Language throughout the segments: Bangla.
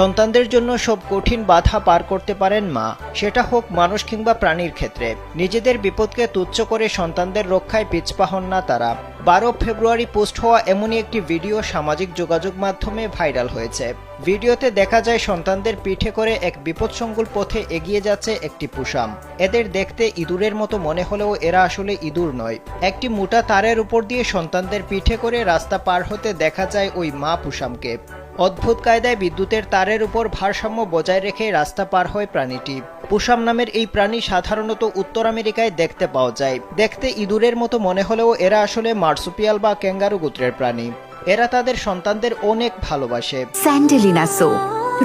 সন্তানদের জন্য সব কঠিন বাধা পার করতে পারেন মা। সেটা হোক মানুষ কিংবা প্রাণীর ক্ষেত্রে। নিজেদের বিপদকে তুচ্ছ করে সন্তানদের রক্ষায় পিছপা হন না তারা। বারো ফেব্রুয়ারি পোস্ট হওয়া এমনই একটি ভিডিও সামাজিক যোগাযোগ মাধ্যমে ভাইরাল হয়েছে। ভিডিওতে দেখা যায় সন্তানদের পিঠে করে এক বিপদসংকুল পথে এগিয়ে যাচ্ছে একটি পুষাম। এদের দেখতে ইঁদুরের মতো মনে হলেও এরা আসলে ইঁদুর নয়। একটি মোটা তারের উপর দিয়ে সন্তানদের পিঠে করে রাস্তা পার হতে দেখা যায় ওই মা পুষামকে। অদ্ভুত কায়দায় বিদ্যুতের তারের উপর ভারসাম্য বজায় রেখে রাস্তা পার হয় প্রাণীটি। পুষাম নামের এই প্রাণী সাধারণত উত্তর আমেরিকায় দেখতে পাওয়া যায়। দেখতে ইঁদুরের মতো মনে হলেও এরা আসলে মার্সুপিয়াল বা ক্যাঙ্গারু গোত্রের প্রাণী। এরা তাদের সন্তানদের অনেক ভালোবাসে। স্যান্ডেলিনা সো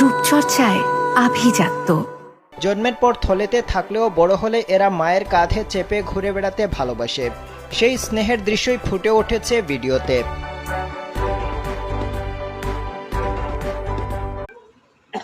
রূপচর্চায় আভিজাত্য। জন্মের পর থলেতে থাকলেও বড় হলে এরা মায়ের কাঁধে চেপে ঘুরে বেড়াতে ভালোবাসে। সেই স্নেহের দৃশ্যই ফুটে উঠেছে ভিডিওতে।